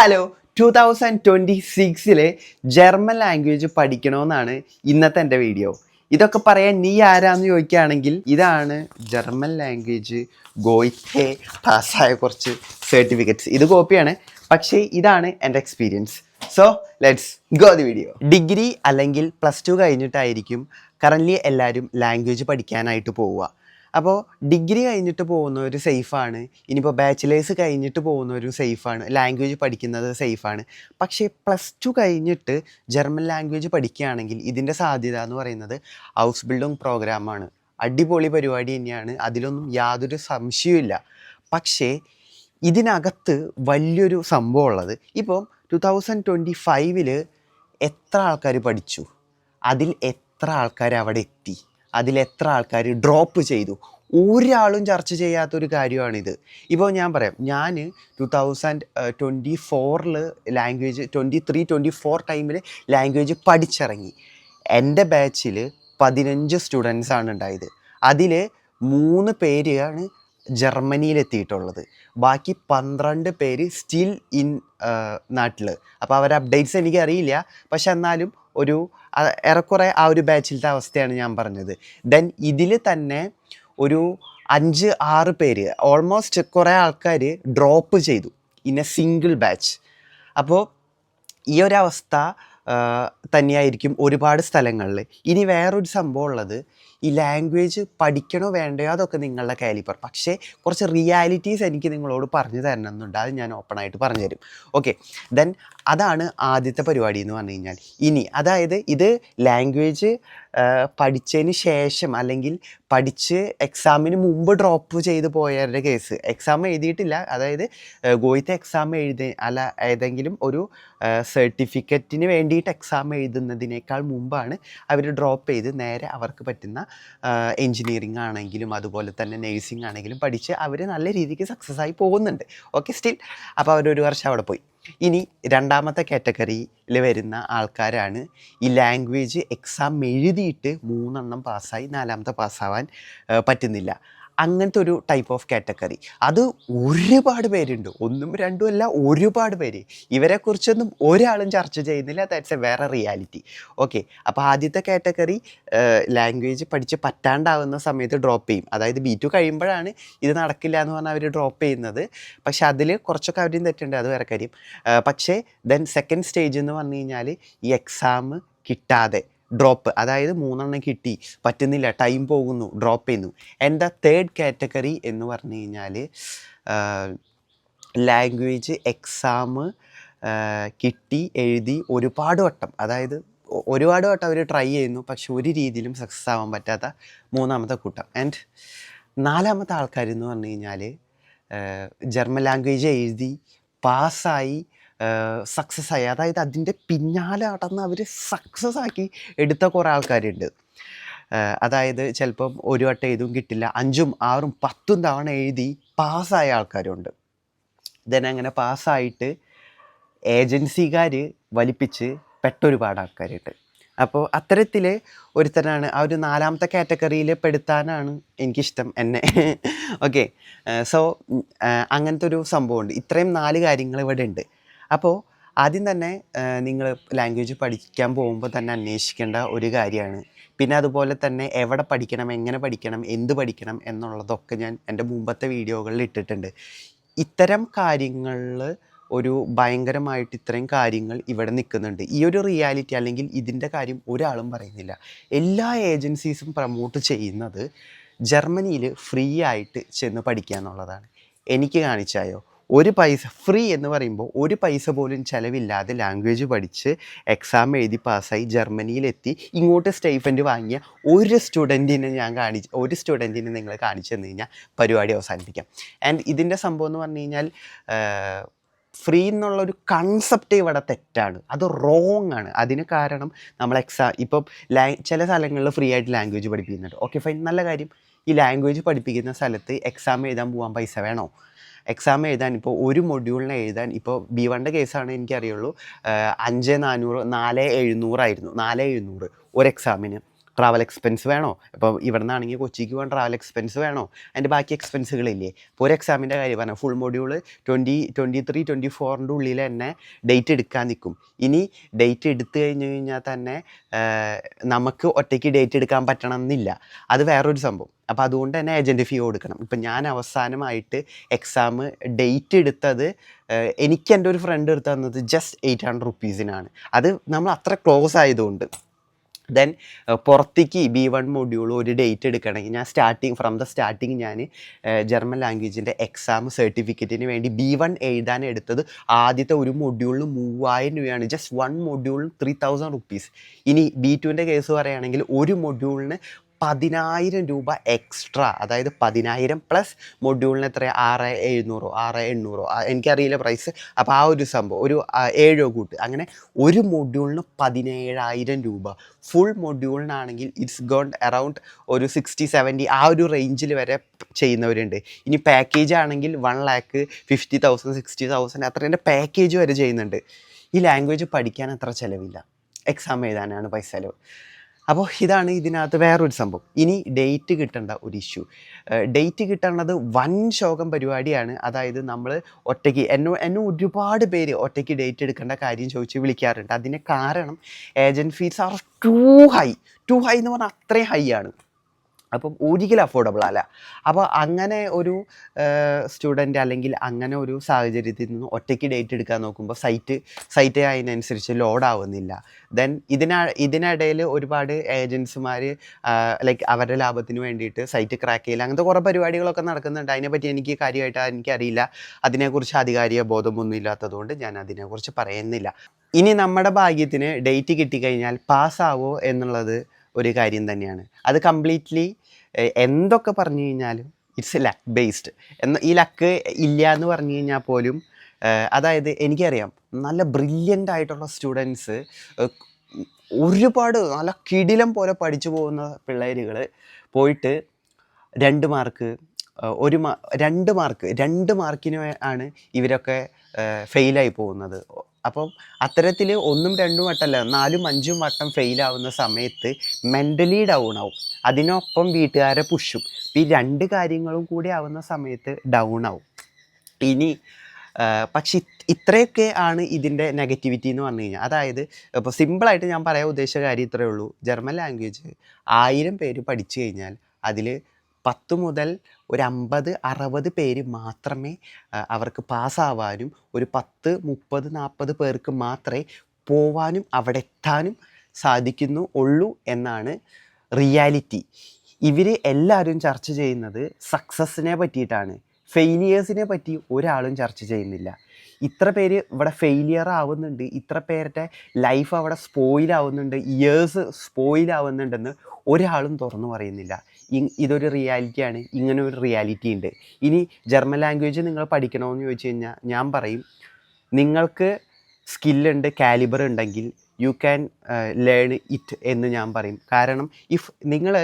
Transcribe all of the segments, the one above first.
Hello two thousand twenty സിക്സിലെ German language പഠിക്കണമെന്നാണ് ഇന്നത്തെ എന്റെ വീഡിയോ ഇതൊക്കെ പറയാൻ നീ ആരാന്ന് ചോദിക്കുകയാണെങ്കിൽ ഇതാണ് ജർമ്മൻ ലാംഗ്വേജ് ഗോയിത്തെ പാസ്സായ കുറച്ച് സർട്ടിഫിക്കറ്റ്സ് ഇത് കോപ്പിയാണ് പക്ഷേ ഇതാണ് എന്റെ experience so let's go the video degree അല്ലെങ്കിൽ പ്ലസ് ടു കഴിഞ്ഞിട്ടായിരിക്കും കറന്റ്ലി എല്ലാവരും ലാംഗ്വേജ് പഠിക്കാനായിട്ട് പോവുക. അപ്പോൾ ഡിഗ്രി കഴിഞ്ഞിട്ട് പോകുന്നവർ സേഫാണ്. ഇനിയിപ്പോൾ ബാച്ചിലേഴ്സ് കഴിഞ്ഞിട്ട് പോകുന്നവരും സേഫാണ്. ലാംഗ്വേജ് പഠിക്കുന്നത് സേഫാണ്. പക്ഷേ പ്ലസ് ടു കഴിഞ്ഞിട്ട് ജർമ്മൻ ലാംഗ്വേജ് പഠിക്കുകയാണെങ്കിൽ ഇതിന്റെ സാധ്യത എന്ന് പറയുന്നത് ഹൗസ് ബിൽഡിംഗ് പ്രോഗ്രാമാണ്. അടിപൊളി പരിപാടി തന്നെയാണ്. അതിലൊന്നും യാതൊരു സംശയവുമില്ല. പക്ഷേ ഇതിനകത്ത് വലിയൊരു സംഭവം ഉള്ളത്. ഇപ്പം ടു തൗസൻഡ് ട്വന്റി ഫൈവിൽ എത്ര ആൾക്കാർ പഠിച്ചു? അതിൽ എത്ര ആൾക്കാർ അവിടെ എത്തി? അതിൽ എത്ര ആൾക്കാർ ഡ്രോപ്പ് ചെയ്തു? ഒരാളും ചർച്ച ചെയ്യാത്തൊരു കാര്യമാണിത്. ഇപ്പോൾ ഞാൻ പറയാം ഞാൻ ടു തൗസൻഡ് ട്വന്റി ഫോറിൽ language twenty three twenty four ടൈമിൽ ലാംഗ്വേജ് പഠിച്ചിറങ്ങി. എന്റെ ബാച്ചിൽ പതിനഞ്ച് സ്റ്റുഡൻസ് ഉണ്ടായത്. അതിൽ മൂന്ന് പേരാണ് ജർമ്മനിയിലെത്തിയിട്ടുള്ളത്. ബാക്കി പന്ത്രണ്ട് പേര് സ്റ്റിൽ ഇൻ നാട്ടിൽ അപ്പോൾ അവരെ അപ്ഡേറ്റ്സ് എനിക്കറിയില്ല. പക്ഷെ എന്നാലും ഒരു ഏറെക്കുറെ ആ ഒരു ബാച്ചിലത്തെ അവസ്ഥയാണ് ഞാൻ പറഞ്ഞത്. ദെൻ ഇതിൽ തന്നെ ഒരു അഞ്ച് ആറ് പേര് ഓൾമോസ്റ്റ് കുറേ ആൾക്കാർ ഡ്രോപ്പ് ചെയ്തു ഇൻ എ സിംഗിൾ ബാച്ച് അപ്പോൾ ഈ ഒരു അവസ്ഥ തന്നെയായിരിക്കും ഒരുപാട് സ്ഥലങ്ങളിൽ ഇനി വേറൊരു സംഭവം ഉള്ളത് ഈ ലാംഗ്വേജ് പഠിക്കണോ വേണ്ടയോ അതൊക്കെ നിങ്ങളുടെ കാലിപ്പർ. പക്ഷേ കുറച്ച് റിയാലിറ്റീസ് എനിക്ക് നിങ്ങളോട് പറഞ്ഞു തരണം എന്നുണ്ട് അത് ഞാൻ ഓപ്പണായിട്ട് പറഞ്ഞു തരും. ഓക്കെ ദെൻ അതാണ് ആദ്യത്തെ പരിപാടി എന്ന് പറഞ്ഞു കഴിഞ്ഞാൽ. ഇനി അതായത് ഇത് ലാംഗ്വേജ് പഠിച്ചതിന് ശേഷം അല്ലെങ്കിൽ പഠിച്ച് എക്സാമിന് മുമ്പ് ഡ്രോപ്പ് ചെയ്ത് പോയവരുടെ കേസ് എക്സാം എഴുതിയിട്ടില്ല. അതായത് ഗോയിത്തെ എക്സാം എഴുതി അല്ല ഏതെങ്കിലും ഒരു സർട്ടിഫിക്കറ്റിന് വേണ്ടിയിട്ട് എക്സാം എഴുതുന്നതിനേക്കാൾ മുമ്പാണ് അവർ ഡ്രോപ്പ് ചെയ്ത് നേരെ അവർക്ക് പറ്റുന്ന എൻജിനീയറിംഗ് ആണെങ്കിലും അതുപോലെ തന്നെ നേഴ്സിംഗ് ആണെങ്കിലും പഠിച്ച് അവർ നല്ല രീതിക്ക് സക്സസ് ആയി പോകുന്നുണ്ട്. ഓക്കെ സ്റ്റിൽ അപ്പോൾ അവരൊരു വർഷം അവിടെ പോയി. ഇനി രണ്ടാമത്തെ കാറ്റഗറിയിൽ വരുന്ന ആൾക്കാരാണ് ഈ ലാംഗ്വേജ് എക്സാം എഴുതിയിട്ട് മൂന്നെണ്ണം പാസ്സായി നാലാമത്തെ പാസ്സാവാൻ പറ്റുന്നില്ല. അങ്ങനത്തെ ഒരു ടൈപ്പ് ഓഫ് കാറ്റഗറി അത് ഒരുപാട് പേരുണ്ട്. ഒന്നും രണ്ടും അല്ല ഒരുപാട് പേര്. ഇവരെക്കുറിച്ചൊന്നും ഒരാളും ചർച്ച ചെയ്യുന്നില്ല. ദാറ്റ്സ് എ വേറെ റിയാലിറ്റി ഓക്കെ അപ്പോൾ ആദ്യത്തെ കാറ്റഗറി ലാംഗ്വേജ് പഠിച്ച് പറ്റാണ്ടാവുന്ന സമയത്ത് ഡ്രോപ്പ് ചെയ്യും. അതായത് ബി ടു കഴിയുമ്പോഴാണ് ഇത് നടക്കില്ല എന്ന് പറഞ്ഞാൽ അവർ ഡ്രോപ്പ് ചെയ്യുന്നത്. പക്ഷെ അതിൽ കുറച്ചൊക്കെ അവരും തെറ്റുണ്ട്. അത് വേറെ കാര്യം. പക്ഷേ ദെൻ സെക്കൻഡ് സ്റ്റേജ് എന്ന് പറഞ്ഞു കഴിഞ്ഞാൽ ഈ എക്സാം കിട്ടാതെ ഡ്രോപ്പ് അതായത് മൂന്നെണ്ണം കിട്ടി. പറ്റുന്നില്ല. ടൈം പോകുന്നു. ഡ്രോപ്പ് ചെയ്യുന്നു. എന്റെ തേർഡ് കാറ്റഗറി എന്ന് പറഞ്ഞു കഴിഞ്ഞാൽ ലാംഗ്വേജ് എക്സാം കിട്ടി എഴുതി ഒരുപാട് വട്ടം. അതായത് ഒരുപാട് വട്ടം അവർ ട്രൈ ചെയ്യുന്നു. പക്ഷെ ഒരു രീതിയിലും സക്സസ് ആവാൻ പറ്റാത്ത മൂന്നാമത്തെ കൂട്ടം. ആൻഡ് നാലാമത്തെ ആൾക്കാരെന്ന് പറഞ്ഞു കഴിഞ്ഞാൽ ജർമ്മൻ ലാംഗ്വേജ് എഴുതി പാസ്സായി സക്സസ് ആയി. അതായത് അതിന്റെ പിന്നാലെ നടന്ന് അവർ സക്സസ് ആക്കി എടുത്ത കുറേ ആൾക്കാരുണ്ട്. അതായത് ചിലപ്പം ഒരു വട്ടം എഴുതും കിട്ടില്ല. അഞ്ചും ആറും പത്തും തവണ എഴുതി പാസ്സായ ആൾക്കാരുണ്ട്. ദെൻ അങ്ങനെ പാസ്സായിട്ട് ഏജൻസിക്കാർ വലിപ്പിച്ച് പെട്ടൊരുപാട് ആൾക്കാരുണ്ട്. അപ്പോൾ അത്തരത്തിൽ ഒരുത്തനാണ് ആ ഒരു നാലാമത്തെ കാറ്റഗറിയിൽ പെടുത്താനാണ് എനിക്കിഷ്ടം എന്നെ. ഓക്കെ സോ അങ്ങനത്തെ ഒരു സംഭവമുണ്ട്. ഇത്രയും നാല് കാര്യങ്ങൾ ഇവിടെ ഉണ്ട് അപ്പോൾ ആദ്യം തന്നെ നിങ്ങൾ ലാംഗ്വേജ് പഠിക്കാൻ പോകുമ്പോൾ തന്നെ അന്വേഷിക്കേണ്ട ഒരു കാര്യമാണ്. പിന്നെ അതുപോലെ തന്നെ എവിടെ പഠിക്കണം എങ്ങനെ പഠിക്കണം എന്ത് പഠിക്കണം എന്നുള്ളതൊക്കെ ഞാൻ എന്റെ മുമ്പത്തെ വീഡിയോകളിൽ ഇട്ടിട്ടുണ്ട്. ഇത്തരം കാര്യങ്ങളിൽ ഒരു ഭയങ്കരമായിട്ട് ഇത്രയും കാര്യങ്ങൾ ഇവിടെ നിൽക്കുന്നുണ്ട്. ഈ ഒരു റിയാലിറ്റി അല്ലെങ്കിൽ ഇതിന്റെ കാര്യം ഒരാളും പറയുന്നില്ല. എല്ലാ ഏജൻസീസും പ്രമോട്ട് ചെയ്യുന്നത് ജർമ്മനിയിൽ ഫ്രീ ആയിട്ട് ചെന്ന് പഠിക്കുക എന്നുള്ളതാണ്. എനിക്ക് കാണിച്ചായോ? ഒരു പൈസ ഫ്രീ എന്ന് പറയുമ്പോൾ ഒരു പൈസ പോലും ചിലവില്ലാതെ ലാംഗ്വേജ് പഠിച്ച് എക്സാം എഴുതി പാസ്സായി ജർമ്മനിയിലെത്തി ഇങ്ങോട്ട് സ്റ്റൈഫൻഡ് വാങ്ങിയ ഒരു സ്റ്റുഡന്റിനെ ഞാൻ കാണിച്ച് ഒരു സ്റ്റുഡന്റിനെ നിങ്ങൾ കാണിച്ചു തന്നു കഴിഞ്ഞാൽ പരിപാടി അവസാനിപ്പിക്കാം. ആൻഡ് ഇതിന്റെ സംഭവം എന്ന് പറഞ്ഞു കഴിഞ്ഞാൽ ഫ്രീ എന്നുള്ളൊരു കൺസെപ്റ്റ് ഇവിടെ തെറ്റാണ്. അത് റോങ് ആണ്. അതിന് കാരണം നമ്മൾ എക്സാം ഇപ്പം ചില സ്ഥലങ്ങളിൽ ഫ്രീ ആയിട്ട് ലാംഗ്വേജ് പഠിപ്പിക്കുന്നുണ്ട്. ഓക്കെ ഫൈൻ നല്ല കാര്യം. ഈ ലാംഗ്വേജ് പഠിപ്പിക്കുന്ന സ്ഥലത്ത് എക്സാം എഴുതാൻ പോകാൻ പൈസ വേണോ? എക്സാം എഴുതാൻ ഇപ്പോൾ ഒരു മൊഡ്യൂളിനെ എഴുതാൻ ഇപ്പോൾ ബി വണ്ടെ കേസാണ് എനിക്കറിയുള്ളൂ. അഞ്ച് നാനൂറ് നാല് എഴുന്നൂറായിരുന്നു. നാല് എഴുന്നൂറ് ഒരു എക്സാമിന് ട്രാവൽ എക്സ്പെൻസ് വേണോ? ഇപ്പോൾ ഇവിടെ നിന്നാണെങ്കിൽ കൊച്ചിക്ക് പോകാൻ ട്രാവൽ എക്സ്പെൻസ് വേണോ? അതിന്റെ ബാക്കി എക്സ്പെൻസുകളില്ലേ ഇപ്പോൾ ഒരു എക്സാമിന്റെ കാര്യം പറഞ്ഞാൽ full module twenty twenty three twenty ഫോറിന്റെ ഉള്ളിൽ തന്നെ ഡേറ്റ് എടുക്കാൻ നിൽക്കും. ഇനി ഡേറ്റ് എടുത്തു കഴിഞ്ഞു കഴിഞ്ഞാൽ തന്നെ നമുക്ക് ഒറ്റയ്ക്ക് ഡേറ്റ് എടുക്കാൻ പറ്റണം എന്നില്ല അത് വേറൊരു സംഭവം. അപ്പോൾ അതുകൊണ്ട് തന്നെ ഏജന്റ് ഫീ കൊടുക്കണം. ഇപ്പം ഞാൻ അവസാനമായിട്ട് എക്സാം ഡേറ്റ് എടുത്തത് എനിക്ക് എന്റെ ഒരു ഫ്രണ്ട് എടുത്തു തന്നത് ജസ്റ്റ് എയ്റ്റ് ഹൺഡ്രഡ് റുപ്പീസിനാണ് അത് നമ്മൾ അത്ര ക്ലോസ് ആയതുകൊണ്ട്. ദെൻ പുറത്തേക്ക് ബി വൺ മൊഡ്യൂൾ ഒരു ഡേറ്റ് എടുക്കണമെങ്കിൽ ഞാൻ സ്റ്റാർട്ടിങ് ഫ്രം ദ സ്റ്റാർട്ടിങ് ഞാൻ ജർമ്മൻ ലാംഗ്വേജിന്റെ എക്സാം സർട്ടിഫിക്കറ്റിന് വേണ്ടി ബി വൺ എഴുതാൻ എടുത്തത് ആദ്യത്തെ ഒരു മൊഡ്യൂളിന് മൂവായിരം രൂപയാണ്. ജസ്റ്റ് വൺ മൊഡ്യൂളിന് ത്രീ തൗസൻഡ് റുപ്പീസ് ഇനി ബി ടുവിന്റെ കേസ് പറയുകയാണെങ്കിൽ ഒരു മൊഡ്യൂളിന് പതിനായിരം രൂപ എക്സ്ട്രാ അതായത് പതിനായിരം പ്ലസ് മൊഡ്യൂളിന് എത്ര ആറ് എഴുന്നൂറോ? ആറ് എണ്ണൂറോ? എനിക്കറിയില്ല പ്രൈസ് അപ്പോൾ ആ ഒരു സംഭവം ഒരു ഏഴോ കൂട്ട്. അങ്ങനെ ഒരു മൊഡ്യൂളിന് പതിനേഴായിരം രൂപ. ഫുൾ മൊഡ്യൂളിനാണെങ്കിൽ ഇറ്റ്സ് ഗോൺ അറൗണ്ട് ഒരു സിക്സ്റ്റി സെവന്റി ആ ഒരു റേഞ്ചിൽ വരെ ചെയ്യുന്നവരുണ്ട്. ഇനി പാക്കേജ് ആണെങ്കിൽ one lakh fifty thousand sixty thousand അത്രേന്റെ package വരെ ചെയ്യുന്നുണ്ട്. ഈ ലാംഗ്വേജ് പഠിക്കാൻ അത്ര ചിലവില്ല. എക്സാം എഴുതാനാണ് പൈസ ചിലവ്. അപ്പോൾ ഇതാണ് ഇതിനകത്ത് വേറൊരു സംഭവം. ഇനി ഡേറ്റ് കിട്ടേണ്ട ഒരു ഇഷ്യൂ ഡേറ്റ് കിട്ടേണ്ടത് വൻ ശോകം പരിപാടിയാണ്. അതായത് നമ്മൾ ഒറ്റയ്ക്ക് എന്നോ എന്നെ ഒരുപാട് പേര് ഒറ്റയ്ക്ക് ഡേറ്റ് എടുക്കേണ്ട കാര്യം ചോദിച്ച് വിളിക്കാറുണ്ട്. അതിന് കാരണം agent fees are too high too high എന്ന് പറഞ്ഞാൽ അത്രയും ഹൈ ആണ്. അപ്പം ഒരിക്കലും അഫോർഡബിൾ അല്ല. അപ്പോൾ അങ്ങനെ ഒരു സ്റ്റുഡന്റ് അല്ലെങ്കിൽ അങ്ങനെ ഒരു സാഹചര്യത്തിൽ നിന്ന് ഒറ്റയ്ക്ക് ഡേറ്റ് എടുക്കാൻ നോക്കുമ്പോൾ സൈറ്റ് സൈറ്റ് അതിനനുസരിച്ച് ലോഡ് ആവുന്നില്ല. ദെൻ ഇതിന ഇതിനിടയിൽ ഒരുപാട് ഏജൻസിമാർ ലൈക്ക് അവരുടെ ലാഭത്തിന് വേണ്ടിയിട്ട് സൈറ്റ് ക്രാക്ക് ചെയ്യില്ല അങ്ങനത്തെ കുറേ പരിപാടികളൊക്കെ നടക്കുന്നുണ്ട്. അതിനെപ്പറ്റി എനിക്ക് കാര്യമായിട്ട് എനിക്കറിയില്ല. അതിനെക്കുറിച്ച് അധികാരിക ബോധമൊന്നും ഇല്ലാത്തതുകൊണ്ട് ഞാൻ അതിനെക്കുറിച്ച് പറയുന്നില്ല. ഇനി നമ്മുടെ ഭാഗ്യത്തിന് ഡേറ്റ് കിട്ടിക്കഴിഞ്ഞാൽ പാസ്സാവോ എന്നുള്ളത് ഒരു കാര്യം തന്നെയാണ്. അത് കംപ്ലീറ്റ്ലി എന്തൊക്കെ പറഞ്ഞു കഴിഞ്ഞാലും ഇറ്റ്സ് ലക്ക് ബേസ്ഡ് എന്ന ഈ ലക്ക് ഇല്ല എന്ന് പറഞ്ഞു കഴിഞ്ഞാൽ പോലും അതായത് എനിക്കറിയാം നല്ല ബ്രില്യന്റ് ആയിട്ടുള്ള സ്റ്റുഡൻസ് ഒരുപാട് നല്ല കിടിലം പോലെ പഠിച്ചു പോകുന്ന പിള്ളേരുകൾ പോയിട്ട് രണ്ട് മാർക്ക് ഒരു മാ രണ്ട് മാർക്ക് രണ്ട് മാർക്കിന് ആണ് ഇവരൊക്കെ ഫെയിലായി പോകുന്നത്. അപ്പം അത്തരത്തിൽ ഒന്നും രണ്ടും വട്ടമല്ല നാലും അഞ്ചും വട്ടം ഫെയിലാവുന്ന സമയത്ത് മെന്റലി ഡൗൺ ആവും അതിനൊപ്പം വീട്ടുകാരെ പുഷും. ഈ രണ്ട് കാര്യങ്ങളും കൂടി ആവുന്ന സമയത്ത് ഡൗൺ ആവും ഇനി പക്ഷെ ഇത്രയൊക്കെ ആണ് ഇതിന്റെ നെഗറ്റിവിറ്റി എന്ന് പറഞ്ഞു കഴിഞ്ഞാൽ. അതായത് ഇപ്പോൾ സിമ്പിളായിട്ട് ഞാൻ പറയാൻ ഉദ്ദേശിച്ച കാര്യം ഇത്രയേ ഉള്ളൂ. ജർമ്മൻ ലാംഗ്വേജ് ആയിരം പേര് പഠിച്ചു കഴിഞ്ഞാൽ അതിൽ പത്ത് മുതൽ ഒരു അമ്പത് അറുപത് പേര് മാത്രമേ അവർക്ക് പാസ്സാവാനും ഒരു പത്ത് മുപ്പത് നാൽപ്പത് പേർക്ക് മാത്രമേ പോവാനും അവിടെ എത്താനും സാധിക്കുന്നു ഉള്ളൂ എന്നാണ് റിയാലിറ്റി. ഇവർ എല്ലാവരും ചർച്ച ചെയ്യുന്നത് സക്സസ്സിനെ പറ്റിയിട്ടാണ്. ഫെയിലിയേഴ്സിനെ പറ്റി ഒരാളും ചർച്ച ചെയ്യുന്നില്ല. ഇത്ര പേര് ഇവിടെ ഫെയിലിയർ ആവുന്നുണ്ട് ഇത്ര പേരുടെ ലൈഫ് അവിടെ സ്പോയിലാവുന്നുണ്ട് ഇയേഴ്സ് സ്പോയിൽ ആവുന്നുണ്ടെന്ന് ഒരാളും തുറന്നു പറയുന്നില്ല. ഇതൊരു റിയാലിറ്റിയാണ്. ഇങ്ങനെ ഒരു റിയാലിറ്റി ഉണ്ട്. ഇനി ജർമ്മൻ ലാംഗ്വേജ് നിങ്ങൾ പഠിക്കണമെന്ന് ചോദിച്ചു കഴിഞ്ഞാൽ ഞാൻ പറയും നിങ്ങൾക്ക് സ്കില്ലുണ്ട് കാലിബർ ഉണ്ടെങ്കിൽ യു ക്യാൻ ലേൺ ഇറ്റ് എന്ന് ഞാൻ പറയും. കാരണം ഇഫ് നിങ്ങൾ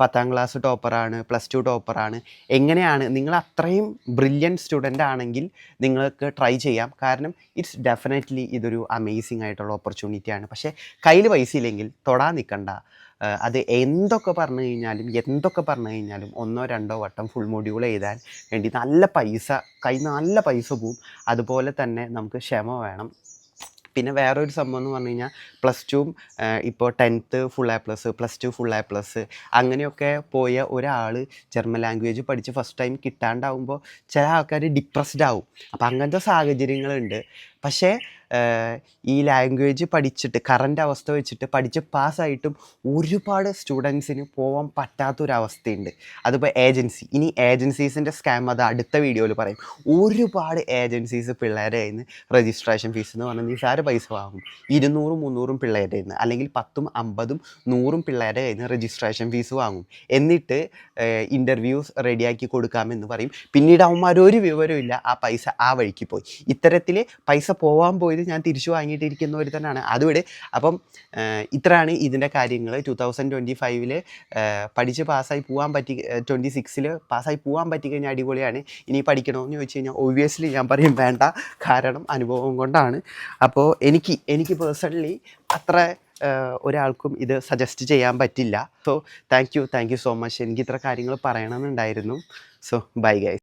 പത്താം ക്ലാസ് ടോപ്പറാണ് പ്ലസ് ടു ടോപ്പറാണ് എങ്ങനെയാണ് നിങ്ങൾ അത്രയും ബ്രില്യൻ സ്റ്റുഡന്റ് ആണെങ്കിൽ നിങ്ങൾക്ക് ട്രൈ ചെയ്യാം. കാരണം ഇറ്റ്സ് ഡെഫിനറ്റ്ലി ഇതൊരു അമേസിംഗ് ആയിട്ടുള്ള ഓപ്പർച്യൂണിറ്റിയാണ് പക്ഷേ കയ്യിൽ പൈസ ഇല്ലെങ്കിൽ തൊടാൻ നിൽക്കണ്ട അത് എന്തൊക്കെ പറഞ്ഞു കഴിഞ്ഞാലും എന്തൊക്കെ പറഞ്ഞു കഴിഞ്ഞാലും ഒന്നോ രണ്ടോ വട്ടം ഫുൾ മൊഡ്യൂൾ എഴുതാൻ വേണ്ടി നല്ല പൈസ കയ്യിൽ നിന്ന് നല്ല പൈസ പോവും. അതുപോലെ തന്നെ നമുക്ക് ക്ഷമ വേണം. പിന്നെ വേറൊരു സംഭവം എന്ന് പറഞ്ഞു കഴിഞ്ഞാൽ പ്ലസ് ടുവും ഇപ്പോൾ tenth full A plus plus two full A plus അങ്ങനെയൊക്കെ പോയ ഒരാൾ ജർമ്മൻ ലാംഗ്വേജ് പഠിച്ച് ഫസ്റ്റ് ടൈം കിട്ടാണ്ടാവുമ്പോൾ ചില ആൾക്കാർ ഡിപ്രസ്ഡ് ആവും. അപ്പം അങ്ങനത്തെ സാഹചര്യങ്ങളുണ്ട്. പക്ഷേ ഈ ലാംഗ്വേജ് പഠിച്ചിട്ട് കറന്റ് അവസ്ഥ വെച്ചിട്ട് പഠിച്ച് പാസ്സായിട്ടും ഒരുപാട് സ്റ്റുഡൻസിന് പോകാൻ പറ്റാത്തൊരവസ്ഥയുണ്ട്. അതിപ്പോൾ ഏജൻസി ഇനി ഏജൻസീസിന്റെ സ്കാം അത് അടുത്ത വീഡിയോയിൽ പറയും. ഒരുപാട് ഏജൻസീസ് പിള്ളേരെ കയ്യിൽ നിന്ന് രജിസ്ട്രേഷൻ ഫീസ് എന്ന് പറഞ്ഞാൽ നിസാര പൈസ വാങ്ങും. ഇരുന്നൂറും മുന്നൂറും പിള്ളേരുടെ കയ്യിൽ നിന്ന് അല്ലെങ്കിൽ പത്തും അമ്പതും നൂറും പിള്ളേരുടെ കയ്യിൽ നിന്ന് രജിസ്ട്രേഷൻ ഫീസ് വാങ്ങും. എന്നിട്ട് ഇന്റർവ്യൂസ് റെഡിയാക്കി കൊടുക്കാമെന്ന് പറയും. പിന്നീട് വിവരവും ഇല്ല. ആ പൈസ ആ വഴിക്ക് പോയി. ഇത്തരത്തിൽ പൈസ പോകാൻ പോയത് ഞാൻ തിരിച്ചു വാങ്ങിയിട്ടിരിക്കുന്നവർ തന്നെയാണ് അതുവിടെ അപ്പം ഇത്രയാണ് ഇതിന്റെ കാര്യങ്ങൾ ടു തൗസൻഡ് ട്വന്റി ഫൈവിൽ പഠിച്ച് പാസ്സായി പോകാൻ പറ്റി ട്വന്റി സിക്സിൽ പാസ്സായി പോകാൻ പറ്റി കഴിഞ്ഞാൽ അടിപൊളിയാണ്. ഇനി പഠിക്കണമെന്ന് ചോദിച്ചു കഴിഞ്ഞാൽ ഒബ്വിയസ്ലി ഞാൻ പറയും വേണ്ട. കാരണം അനുഭവം കൊണ്ടാണ്. അപ്പോൾ എനിക്ക് എനിക്ക് പേഴ്സണലി അത്ര ഒരാൾക്കും ഇത് സജസ്റ്റ് ചെയ്യാൻ പറ്റില്ല. So thank you thank you so much എനിക്ക് ഇത്ര കാര്യങ്ങൾ പറയണമെന്നുണ്ടായിരുന്നു. So bye guys